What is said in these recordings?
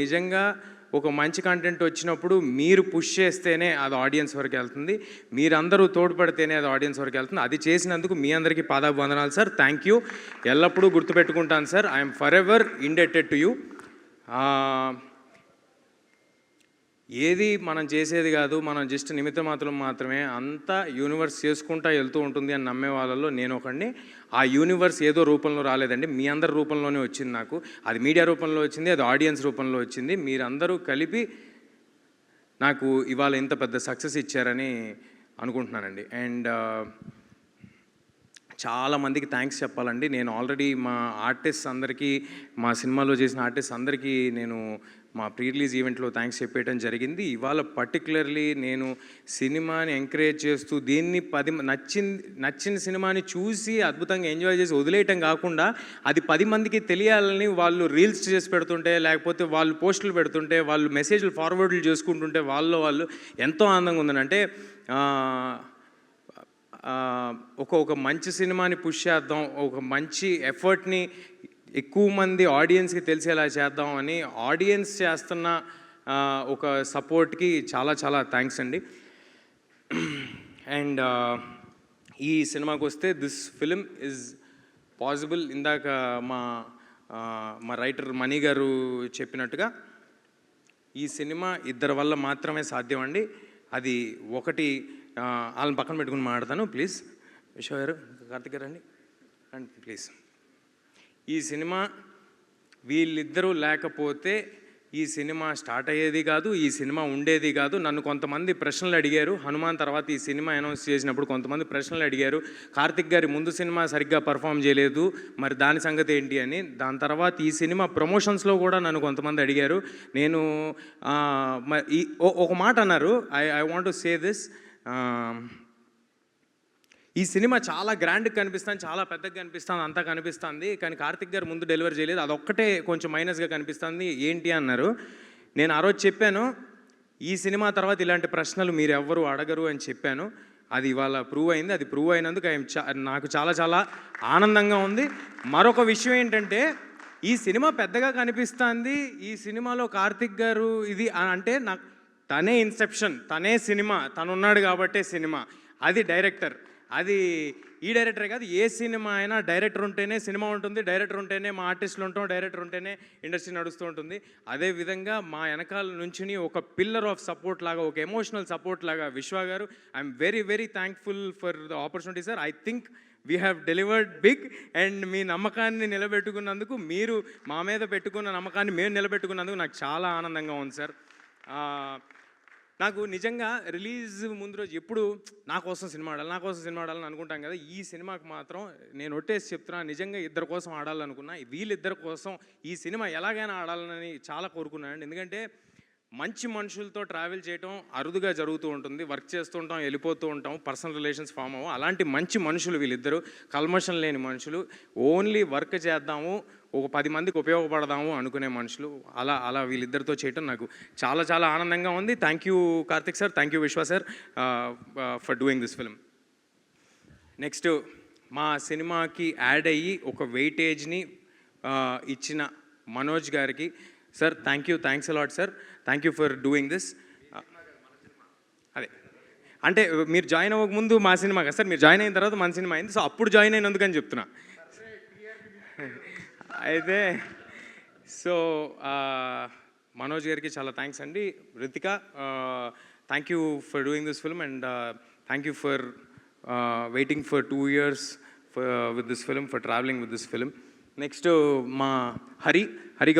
నిజంగా ఒక మంచి కంటెంట్ వచ్చినప్పుడు మీరు పుష్ చేస్తేనే అది ఆడియన్స్ వరకు వెళ్తుంది. మీరందరూ తోడ్పడితేనే అది ఆడియన్స్ వరకు వెళ్తుంది. అది చేసినందుకు మీ అందరికీ పాదాభివందనాలు సార్ థ్యాంక్ యూ ఎల్లప్పుడూ గుర్తుపెట్టుకుంటాను sir I'm forever indebted to you ఏది మనం చేసేది కాదు మనం జస్ట్ నిమిత్త మాత్రం మాత్రమే అంతా యూనివర్స్ చేసుకుంటా వెళ్తూ ఉంటుంది అని నమ్మే వాళ్ళలో నేను ఒకడిని. ఆ యూనివర్స్ ఏదో రూపంలో రాలేదండి. మీ అందరి రూపంలోనే వచ్చింది నాకు. అది మీడియా రూపంలో వచ్చింది అది ఆడియన్స్ రూపంలో వచ్చింది. మీరందరూ కలిపి నాకు ఇవాళ ఇంత పెద్ద సక్సెస్ ఇచ్చారని అనుకుంటున్నానండి. అండ్ చాలామందికి థ్యాంక్స్ చెప్పాలండి. నేను ఆల్రెడీ మా ఆర్టిస్ట్ అందరికీ మా సినిమాలో చేసిన ఆర్టిస్ట్ అందరికీ నేను మా ప్రీ రిలీజ్ ఈవెంట్లో థ్యాంక్స్ చెప్పేయడం జరిగింది. ఇవాళ పర్టికులర్లీ నేను సినిమాని ఎంకరేజ్ చేస్తూ దీన్ని పది నచ్చింది నచ్చిన సినిమాని చూసి అద్భుతంగా ఎంజాయ్ చేసి వదిలేయటం కాకుండా అది పది మందికి తెలియాలని వాళ్ళు రీల్స్ చేసి పెడుతుంటే లేకపోతే వాళ్ళు పోస్టులు పెడుతుంటే వాళ్ళు మెసేజ్లు ఫార్వర్డ్లు చేసుకుంటుంటే వాళ్ళు వాళ్ళు ఎంతో ఆనందంగా ఉందని అంటే ఒక ఒక మంచి సినిమాని పుష్ చేద్దాం ఒక మంచి ఎఫర్ట్ని ఎక్కువ మంది ఆడియన్స్కి తెలిసేలా చేద్దాం అని ఆడియన్స్ చేస్తున్న ఒక సపోర్ట్కి చాలా చాలా థ్యాంక్స్ అండి. అండ్ ఈ సినిమాకి వస్తే దిస్ ఫిలిం ఇస్ పాసిబుల్. ఇందాక మా మా రైటర్ మణి గారు చెప్పినట్టుగా ఈ సినిమా ఇద్దరి వల్ల మాత్రమే సాధ్యం అండి అది ఒకటి వాళ్ళని పక్కన పెట్టుకుని మాట్లాడతాను ప్లీజ్. విశ్వ గారు కార్తిక్ గారు అండి అండ్ ప్లీజ్. ఈ సినిమా వీళ్ళిద్దరూ లేకపోతే ఈ సినిమా స్టార్ట్ అయ్యేది కాదు ఈ సినిమా ఉండేది కాదు. నన్ను కొంతమంది ప్రశ్నలు అడిగారు. హనుమాన్ తర్వాత ఈ సినిమా అనౌన్స్ చేసినప్పుడు కొంతమంది ప్రశ్నలు అడిగారు. కార్తిక్ గారి ముందు సినిమా సరిగ్గా పర్ఫామ్ చేయలేదు. మరి దాని సంగతి ఏంటి అని. దాని తర్వాత ఈ సినిమా ప్రమోషన్స్లో కూడా నన్ను కొంతమంది అడిగారు. నేను ఈ ఒక మాట అన్నారు. I I want to say this ఈ సినిమా చాలా గ్రాండ్గా కనిపిస్తుంది చాలా పెద్దగా కనిపిస్తుంది అంతా కనిపిస్తుంది. కానీ కార్తిక్ గారు ముందు డెలివరీ చేయలేదు. అదొక్కటే కొంచెం మైనస్గా కనిపిస్తుంది. ఏంటి అన్నారు. నేను ఆ రోజు చెప్పాను ఈ సినిమా తర్వాత ఇలాంటి ప్రశ్నలు మీరు ఎవ్వరు అడగరు అని చెప్పాను. అది ఇవాళ ప్రూవ్ అయింది. అది ప్రూవ్ అయినందుకు ఐఎమ్ నాకు చాలా చాలా ఆనందంగా ఉంది. మరొక విషయం ఏంటంటే ఈ సినిమా పెద్దగా కనిపిస్తుంది. ఈ సినిమాలో కార్తిక్ గారు ఇది అని అంటే నాకు తనే ఇన్సెప్షన్ తనే సినిమా తను ఉన్నాడు కాబట్టే సినిమా. అది డైరెక్టర్. అది ఈ డైరెక్టరే కాదు ఏ సినిమా అయినా డైరెక్టర్ ఉంటేనే సినిమా ఉంటుంది డైరెక్టర్ ఉంటేనే మా ఆర్టిస్టులు ఉంటాం డైరెక్టర్ ఉంటేనే ఇండస్ట్రీ నడుస్తూ ఉంటుంది. అదే విధంగా మా వెనకాల నుంచి ఒక పిల్లర్ ఆఫ్ సపోర్ట్ లాగా ఒక ఎమోషనల్ సపోర్ట్ లాగా విశ్వ గారు I'm very very thankful for the opportunity sir I think we have delivered big and మీ నమ్మకాన్ని నిలబెట్టుకున్నందుకు మీరు మా మీద పెట్టుకున్న నమ్మకాన్ని మేము నిలబెట్టుకున్నందుకు నాకు చాలా ఆనందంగా ఉంది సార్ నాకు నిజంగా రిలీజ్ ముందు రోజు ఎప్పుడు నా కోసం సినిమా ఆడాలి నా కోసం సినిమా ఆడాలని అనుకుంటాం కదా ఈ సినిమాకి మాత్రం నేను ఒట్టేసి చెప్తున్నా నిజంగా ఇద్దరి కోసం ఆడాలనుకున్నా వీళ్ళిద్దరి కోసం ఈ సినిమా ఎలాగైనా ఆడాలని చాలా కోరుకున్నానండి. ఎందుకంటే మంచి మనుషులతో ట్రావెల్ చేయటం అరుదుగా జరుగుతూ ఉంటుంది వర్క్ చేస్తూ ఉంటాం వెళ్ళిపోతూ ఉంటాం పర్సనల్ రిలేషన్స్ ఫామ్ అవ్వం. అలాంటి మంచి మనుషులు వీళ్ళిద్దరూ కల్మషం లేని మనుషులు ఓన్లీ వర్క్ చేద్దాము ఒక పది మందికి ఉపయోగపడదాము అనుకునే మనుషులు. అలా అలా వీళ్ళిద్దరితో చేయటం నాకు చాలా చాలా ఆనందంగా ఉంది. Thank you Karthik sir thank you Vishwa sir for doing this film next మా సినిమాకి యాడ్ అయ్యి ఒక వెయిటేజ్ని uh, ఇచ్చిన మనోజ్ గారికి sir thank you thanks a lot sir thank you for doing this అదే. అంటే మీరు జాయిన్ అవ్వక ముందు మా సినిమా కదా సార్ మీరు జాయిన్ అయిన తర్వాత మన సినిమా అయింది. సో అప్పుడు జాయిన్ అయినందుకని చెప్తున్నా. అయితే సో మనోజ్ గారికి చాలా థ్యాంక్స్ అండి. Ritika thank you for doing this film and thank you for waiting for two years with this film for travelling with this film next మా హరి హరి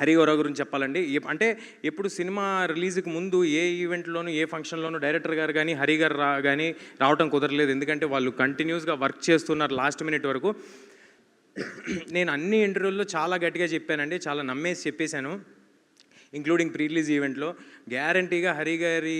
గౌర హరి గౌరవ్ గురించి చెప్పాలండి. అంటే ఎప్పుడు సినిమా రిలీజ్కి ముందు ఏ ఈవెంట్లోనూ ఏ ఫంక్షన్లోనూ డైరెక్టర్ గారు కానీ హరి గారు రా కానీ రావటం కుదరలేదు. ఎందుకంటే వాళ్ళు కంటిన్యూస్గా వర్క్ చేస్తున్నారు లాస్ట్ మినిట్ వరకు. నేను అన్ని ఇంటర్వ్యూల్లో చాలా గట్టిగా చెప్పానండి. చాలా నమ్మేసి చెప్పేశాను. ఇంక్లూడింగ్ ప్రీ రిలీజ్ ఈవెంట్లో గ్యారంటీగా హరి గారి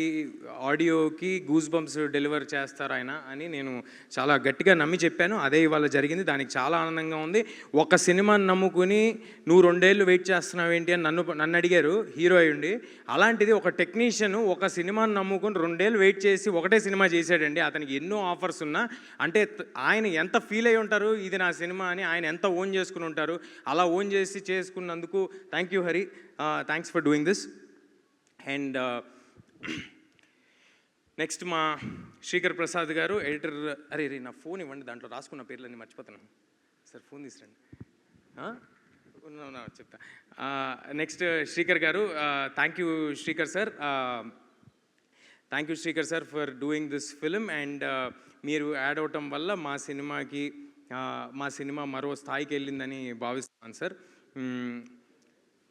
ఆడియోకి గూస్ బంప్స్ డెలివర్ చేస్తారు ఆయన అని నేను చాలా గట్టిగా నమ్మి చెప్పాను. అదే ఇవాళ జరిగింది. దానికి చాలా ఆనందంగా ఉంది. ఒక సినిమాని నమ్ముకుని నువ్వు రెండేళ్ళు వెయిట్ చేస్తున్నావు ఏంటి అని నన్ను నన్ను అడిగారు. హీరో అయ్యుండి అలాంటిది ఒక టెక్నీషియన్ ఒక సినిమాని నమ్ముకుని రెండేళ్ళు వెయిట్ చేసి ఒకటే సినిమా చేశాడండి. అతనికి ఎన్నో ఆఫర్స్ ఉన్నా అంటే ఆయన ఎంత ఫీల్ అయి ఉంటారు? ఇది నా సినిమా అని ఆయన ఎంత ఓన్ చేసుకుని ఉంటారు? అలా ఓన్ చేసి చేసుకున్నందుకు thank you Hari. Thanks for doing this and next మా శ్రీకర్ ప్రసాద్ గారు ఎడిటర్ అరే రే నా ఫోన్ ఇవ్వండి దాంట్లో రాసుకున్న పేర్లన్నీ మర్చిపోతున్నాను. Sir phone తీసురండి. చెప్తా. నెక్స్ట్ శ్రీకర్ గారు thank you Srikar sir thank you Srikar sir for doing this film and మీరు యాడ్ అవటం వల్ల మా సినిమాకి మా సినిమా మరో స్థాయికి వెళ్ళిందని భావిస్తున్నాను సార్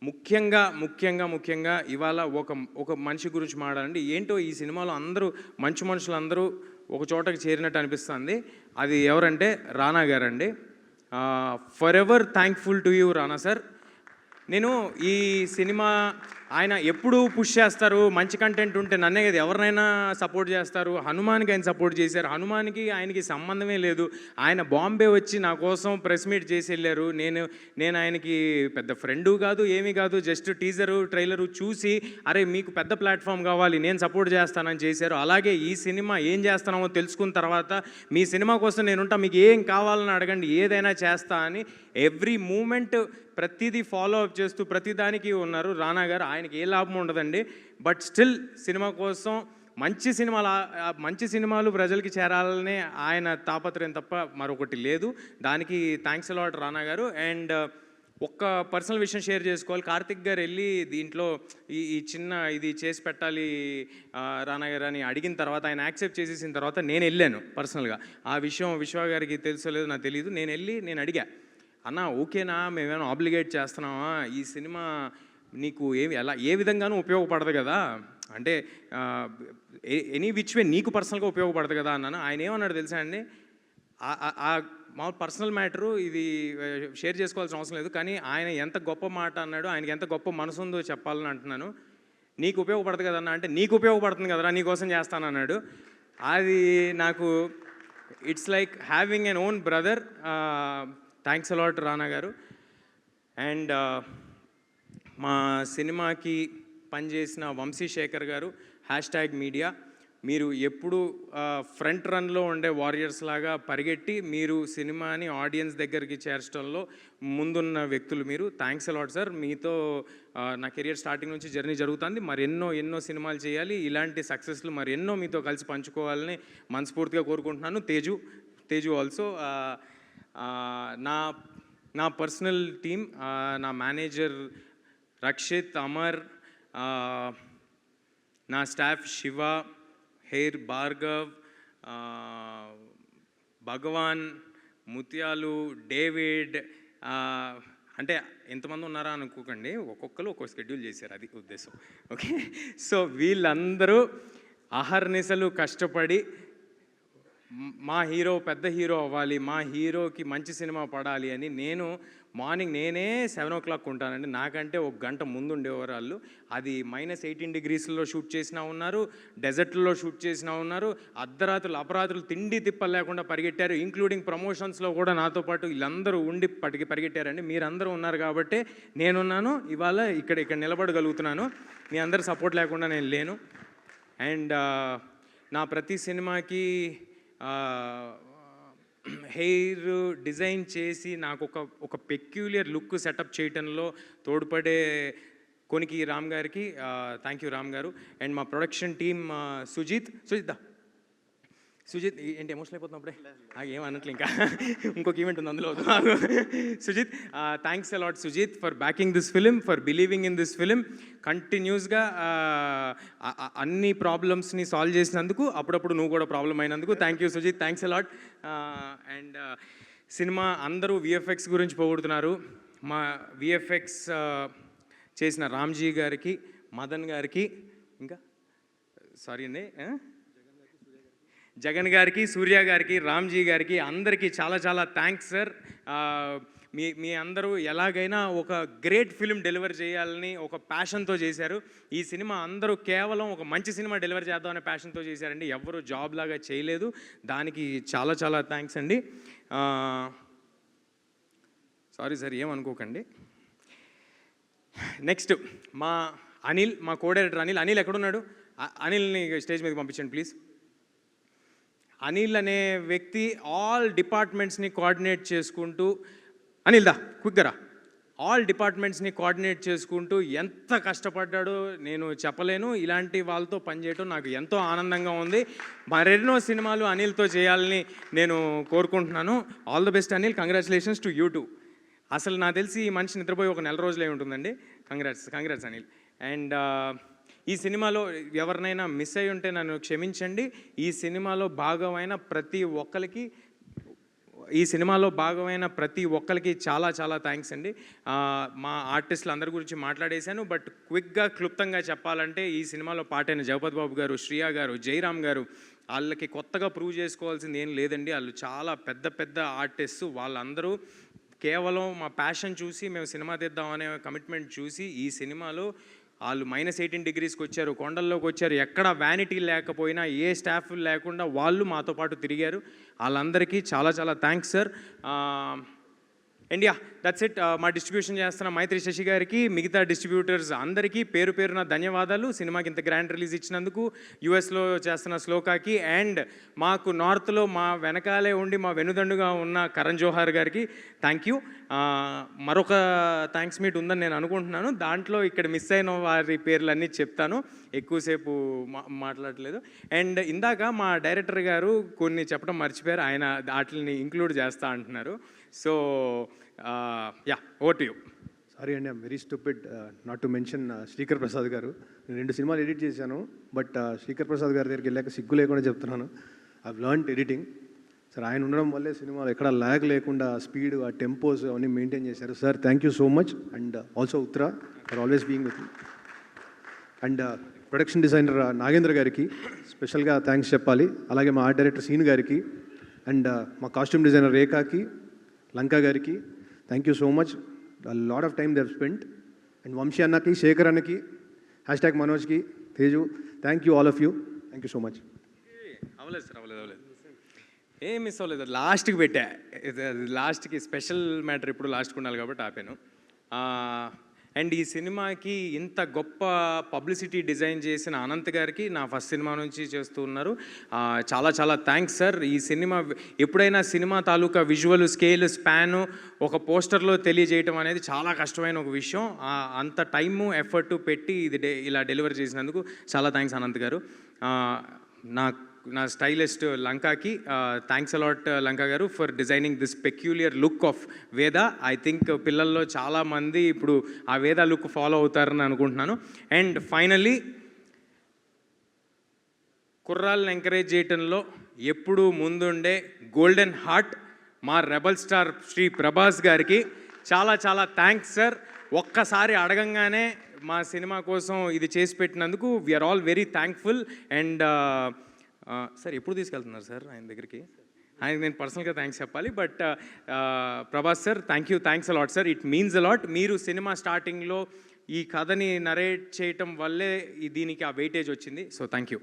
ముఖ్యంగా ముఖ్యంగా ముఖ్యంగా ఇవాళ ఒక ఒక మనిషి గురించి మాట్లాడండి ఏంటో ఈ సినిమాలో అందరూ మంచి మనుషులు అందరూ ఒక చోటకి చేరినట్టు అనిపిస్తుంది. అది ఎవరంటే రానా గారండి. Forever thankful to you Rana sir. నేను ఈ సినిమా ఆయన ఎప్పుడు పుష్ చేస్తారు మంచి కంటెంట్ ఉంటే నన్నే కదా ఎవరినైనా సపోర్ట్ చేస్తారు. హనుమాన్కి ఆయన సపోర్ట్ చేశారు. హనుమాన్కి ఆయనకి సంబంధమే లేదు. ఆయన బాంబే వచ్చి నా కోసం ప్రెస్ మీట్ చేసి వెళ్ళారు. నేను నేను ఆయనకి పెద్ద ఫ్రెండు కాదు ఏమీ కాదు జస్ట్ టీజరు ట్రైలరు చూసి అరే మీకు పెద్ద ప్లాట్ఫామ్ కావాలి నేను సపోర్ట్ చేస్తానని చేశారు. అలాగే ఈ సినిమా ఏం చేస్తున్నామో తెలుసుకున్న తర్వాత మీ సినిమా కోసం నేనుంటా మీకు ఏం కావాలని అడగండి ఏదైనా చేస్తా అని ఎవ్రీ మూమెంట్ ప్రతిదీ ఫాలో అప్ చేస్తూ ప్రతిదానికి ఉన్నారు. రానా గారు ఆయనకి ఏ లాభం ఉండదండి. బట్ స్టిల్ సినిమా కోసం మంచి సినిమాలు మంచి సినిమాలు ప్రజలకి చేరాలనే ఆయన తాపత్రయం తప్ప మరొకటి లేదు. దానికి థ్యాంక్స్ అలాట్ రానా గారు. అండ్ ఒక్క పర్సనల్ విషయం షేర్ చేసుకోవాలి. కార్తిక్ గారు వెళ్ళి దీంట్లో ఈ ఈ చిన్న ఇది చేసి పెట్టాలి రానా గారు అని అడిగిన తర్వాత ఆయన యాక్సెప్ట్ చేసేసిన తర్వాత నేను వెళ్ళాను పర్సనల్గా. ఆ విషయం విశ్వ గారికి తెలుసో నాకు తెలియదు నేను వెళ్ళి నేను అడిగా అన్న ఓకేనా? మేమేమైనా ఆబ్లిగేట్ చేస్తున్నామా? ఈ సినిమా నీకు ఏమి ఎలా ఏ విధంగానూ ఉపయోగపడదు కదా? అంటే ఎనీ విచ్ వే నీకు పర్సనల్గా ఉపయోగపడదు కదా అన్నాను? ఆయన ఏమన్నాడు తెలుసా అండి? ఆ- మా పర్సనల్ మ్యాటరు ఇది షేర్ చేసుకోవాల్సిన అవసరం లేదు కానీ ఆయన ఎంత గొప్ప మాట అన్నాడు ఆయనకి ఎంత గొప్ప మనసు ఉందో చెప్పాలని అంటున్నాను. నీకు ఉపయోగపడదు కదన్నా అంటే నీకు ఉపయోగపడుతుంది కదరా నీకోసం చేస్తాను అన్నాడు. అది నాకు it's like having an own brother thanks a lot Rana గారు. అండ్ మా సినిమాకి పనిచేసిన వంశీశేఖర్ గారు హ్యాష్ ట్యాగ్ మీడియా మీరు ఎప్పుడు ఫ్రంట్ రన్లో ఉండే వారియర్స్ లాగా పరిగెట్టి మీరు సినిమాని ఆడియన్స్ దగ్గరికి చేర్చడంలో ముందున్న వ్యక్తులు మీరు. థ్యాంక్స్ అలాట్ సార్ మీతో నా కెరియర్ స్టార్టింగ్ నుంచి జర్నీ జరుగుతుంది. మరి ఎన్నో ఎన్నో సినిమాలు చేయాలి ఇలాంటి సక్సెస్లు మరి ఎన్నో మీతో కలిసి పంచుకోవాలని మనస్ఫూర్తిగా కోరుకుంటున్నాను. తేజు తేజు ఆల్సో నా నా పర్సనల్ టీమ్ నా మేనేజర్ రక్షిత్ అమర్ నా staff Shiva hair Bhargav Bhagavan Mutyalu David అంటే ఎంతమంది ఉన్నారా అనుకోకండి. ఒక్కొక్కరు ఒక్కొక్క షెడ్యూల్ చేశారు. అది ఉద్దేశం. ఓకే సో వీళ్ళందరూ అహర్నిశలు కష్టపడి మా హీరో పెద్ద హీరో అవ్వాలి మా హీరోకి మంచి సినిమా పడాలి అని నేను మార్నింగ్ నేనే సెవెన్ ఓ క్లాక్ ఉంటానండి. నాకంటే ఒక గంట ముందు ఉండేవారు వాళ్ళు అది మైనస్ ఎయిటీన్ డిగ్రీస్లో షూట్ చేసినా ఉన్నారు డెజర్ట్లో షూట్ చేసినా ఉన్నారు అర్ధరాత్రులు అపరాత్రులు తిండి తిప్పలు లేకుండా పరిగెట్టారు. ఇంక్లూడింగ్ ప్రమోషన్స్లో కూడా నాతో పాటు వీళ్ళందరూ ఉండి పటికి పరిగెట్టారండి. మీరందరూ ఉన్నారు కాబట్టి నేనున్నాను. ఇవాళ ఇక్కడ ఇక్కడ నిలబడగలుగుతున్నాను. మీ అందరి సపోర్ట్ లేకుండా నేను లేను. అండ్ నా ప్రతి సినిమాకి హెయిర్ డిజైన్ చేసి నాకు ఒక ఒక పెక్యులియర్ లుక్ సెటప్ చేయటంలో తోడ్పడే కొనికి రామ్ గారికి థ్యాంక్ యూ రామ్ గారు. అండ్ మా ప్రొడక్షన్ టీమ్ సుజిత్ సుజిత్ దా. సుజిత్ ఏంటి ఎమోషనల్ అయిపోతున్నప్పుడే ఏం అనట్లే ఇంకా. ఇంకొక ఈవెంట్ ఉంది అందులో. Sujith thanks a lot Sujith for backing this film for believing in this film కంటిన్యూస్గా అన్ని ప్రాబ్లమ్స్ని సాల్వ్ చేసినందుకు అప్పుడప్పుడు నువ్వు కూడా ప్రాబ్లం అయినందుకు thank you Sujith. Thanks a lot and cinema అందరూ విఎఫ్ఎక్స్ గురించి పోగొడుతున్నారు. మా విఎఫ్ఎక్స్ చేసిన రామ్జీ గారికి మదన్ గారికి ఇంకా సారీ అండి? జగన్ గారికి సూర్య గారికి రామ్జీ గారికి అందరికీ చాలా చాలా థ్యాంక్స్ సార్ మీ మీ అందరూ ఎలాగైనా ఒక గ్రేట్ ఫిలిం డెలివర్ చేయాలని ఒక ప్యాషన్తో చేశారు. ఈ సినిమా అందరూ కేవలం ఒక మంచి సినిమా డెలివర్ చేద్దామనే ప్యాషన్తో చేశారండి. ఎవరు జాబ్ లాగా చేయలేదు. దానికి చాలా చాలా థ్యాంక్స్ అండి. సారీ సార్ ఏమనుకోకండి నెక్స్ట్ మా అనిల్ మా కోడైరెక్టర్ అనిల్. అనిల్ ఎక్కడున్నాడు? అనిల్ని స్టేజ్ మీద పంపించండి ప్లీజ్ అనిల్ అనే వ్యక్తి ఆల్ డిపార్ట్మెంట్స్ని కోఆర్డినేట్ చేసుకుంటూ అనిల్ దా క్విక్గా ఆల్ డిపార్ట్మెంట్స్ని కోఆర్డినేట్ చేసుకుంటూ ఎంత కష్టపడ్డాడో నేను చెప్పలేను. ఇలాంటి వాళ్ళతో పనిచేయటం నాకు ఎంతో ఆనందంగా ఉంది. మరెన్నో సినిమాలు అనిల్తో చేయాలని నేను కోరుకుంటున్నాను. All the best Anil congratulations to you too అసలు నాకు తెలిసి ఈ మనిషి నిద్రపోయి ఒక నెల రోజులే ఉంటుందండి. Congrats congrats Anil. అండ్ ఈ సినిమాలో ఎవరినైనా మిస్ అయి ఉంటే నన్ను క్షమించండి. ఈ సినిమాలో భాగమైన ప్రతి ఒక్కరికి ఈ సినిమాలో భాగమైన ప్రతి ఒక్కరికి చాలా చాలా థ్యాంక్స్ అండి. మా ఆర్టిస్టులు అందరి గురించి మాట్లాడేశాను బట్ క్విక్గా క్లుప్తంగా చెప్పాలంటే ఈ సినిమాలో పాటైన జగపతి బాబు గారు శ్రియా గారు జయరామ్ గారు వాళ్ళకి కొత్తగా ప్రూవ్ చేసుకోవాల్సింది ఏం లేదండి. వాళ్ళు చాలా పెద్ద పెద్ద ఆర్టిస్టు వాళ్ళందరూ కేవలం మా ప్యాషన్ చూసి మేము సినిమా తీద్దాం అనే కమిట్మెంట్ చూసి ఈ సినిమాలో వాళ్ళు మైనస్ ఎయిటీన్ డిగ్రీస్కి వచ్చారు కొండల్లోకి వచ్చారు. ఎక్కడ వ్యానిటీ లేకపోయినా ఏ స్టాఫ్ లేకుండా వాళ్ళు మాతో పాటు తిరిగారు. వాళ్ళందరికీ చాలా చాలా thanks sir and ya that's it మా డిస్ట్రిబ్యూషన్ చేస్తున్న మైత్రి శశి గారికి మిగతా డిస్ట్రిబ్యూటర్స్ అందరికీ పేరు పేరున ధన్యవాదాలు. సినిమాకి ఇంత గ్రాండ్ రిలీజ్ ఇచ్చినందుకు యూఎస్లో చేస్తున్న శ్లోకాకి అండ్ మాకు నార్త్లో మా వెనకాలే ఉండి మా వెనుదండుగా ఉన్న కరణ్ జోహార్ గారికి థ్యాంక్ యూ uh, మరొక థ్యాంక్స్ మీట్ ఉందని నేను అనుకుంటున్నాను. దాంట్లో ఇక్కడ మిస్ అయిన వారి పేర్లన్నీ చెప్తాను. ఎక్కువసేపు మా మాట్లాడలేదు. అండ్ ఇందాక మా డైరెక్టర్ గారు కొన్ని చెప్పడం మర్చిపోయారు. ఆయన వాటిని ఇంక్లూడ్ చేస్తా అంటున్నారు. సో యా ఓట్ యూ సారీ అండి I'm very stupid not to mention Srikar Prasad గారు. నేను రెండు సినిమాలు ఎడిట్ చేశాను బట్ శ్రీకర్ ప్రసాద్ గారి దగ్గరికి వెళ్ళాక సిగ్గు లేకుండా చెప్తున్నాను. ఐ లర్న్ ఎడిటింగ్ సార్ ఆయన ఉండడం వల్లే సినిమాలు ఎక్కడ ల్యాగ్ లేకుండా స్పీడ్ ఆ టెంపోస్ అవన్నీ మెయింటైన్ చేశారు. Sir thank you so much and also Uttara for always being with and production designer Nagendra గారికి స్పెషల్గా థ్యాంక్స్ చెప్పాలి. అలాగే మా ఆర్ట్ డైరెక్టర్ సీన్ గారికి. అండ్ uh, మా కాస్ట్యూమ్ డిజైనర్ రేఖాకి లంకా గారికి thank you so much lot of time they've spend and Vamsi అన్నకి శేఖర్ అన్నకి hash tag మనోజ్కి Teju thank you all of you thank you so much అవలేదు సార్ అవలేదు అవ్వలేదు ఏం మిస్ అవ్వలేదు. లాస్ట్కి పెట్టా. ఇది- లాస్ట్కి స్పెషల్ మ్యాటర్ ఇప్పుడు లాస్ట్కి ఉండాలి కాబట్టి ఆపాను. అండ్ ఈ సినిమాకి ఇంత గొప్ప పబ్లిసిటీ డిజైన్ చేసిన అనంత్ గారికి నా ఫస్ట్ సినిమా నుంచి చేస్తూ ఉన్నారు. చాలా చాలా థ్యాంక్స్ సార్. ఈ సినిమా ఎప్పుడైనా సినిమా తాలూకా విజువల్ స్కేల్ స్పాను ఒక పోస్టర్లో తెలియజేయటం అనేది చాలా కష్టమైన ఒక విషయం. అంత టైము ఎఫర్ట్ పెట్టి ఇది ఇలా డెలివర్ చేసినందుకు చాలా థ్యాంక్స్ అనంత్ గారు. నా నా స్టైలిస్ట్ లంకాకి థ్యాంక్స్ అలాట్ లంకా గారు for designing this peculiar look of Veda I think పిల్లల్లో చాలామంది ఇప్పుడు ఆ వేద లుక్ ఫాలో అవుతారని అనుకుంటున్నాను. అండ్ ఫైనల్లీ కుర్రాళ్ళని ఎంకరేజ్ చేయటంలో ఎప్పుడూ ముందుండే గోల్డెన్ హార్ట్ మా రెబల్ స్టార్ శ్రీ ప్రభాస్ గారికి. చాలా చాలా థ్యాంక్స్ సార్ ఒక్కసారి అడగంగానే మా సినిమా కోసం ఇది చేసి పెట్టినందుకు we are all very thankful and sir ఎప్పుడు తీసుకెళ్తున్నారు సార్ ఆయన దగ్గరికి? ఆయన నేను పర్సనల్గా థ్యాంక్స్ చెప్పాలి but Prabhas sir thank you thanks a lot sir it means a lot మీరు సినిమా స్టార్టింగ్లో ఈ కథని నరేట్ చేయటం వల్లే దీనికి ఆ వెయిటేజ్ వచ్చింది. So thank you